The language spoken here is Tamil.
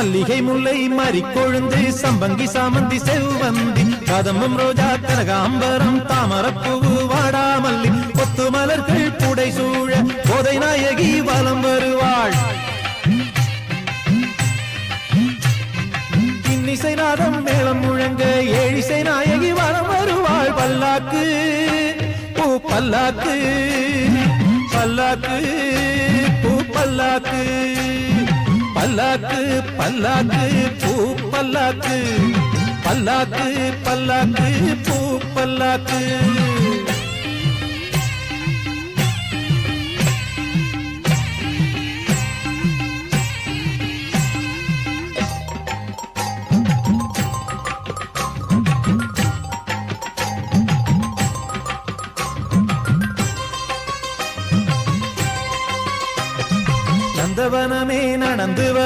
மல்லிகை முல்லை மாறிக்கொழுந்து சம்பங்கி சாமந்தி செவ்வந்தி கதம்பம் ரோஜா கனகாம்பரம் தாமரப்பூவு வாடாமல்லி கொத்து மலர்கள் புடை சூழ போதை நாயகி வலம் வருவாள். இன்னிசை நாதம் மேளம் முழங்க ஏழிசை நாயகி வலம் வருவாள். பல்லாக்கு பூ பல்லாக்கு பல்லாக்கு பூ பல்லாக்கு. பல்லாக்கு பல்லாக்கு பூ பல்லாக்கு. பல்லாக்கு பல்லாக்கு பூ பல்லாக்கு. நந்தவனமே நடந்து வர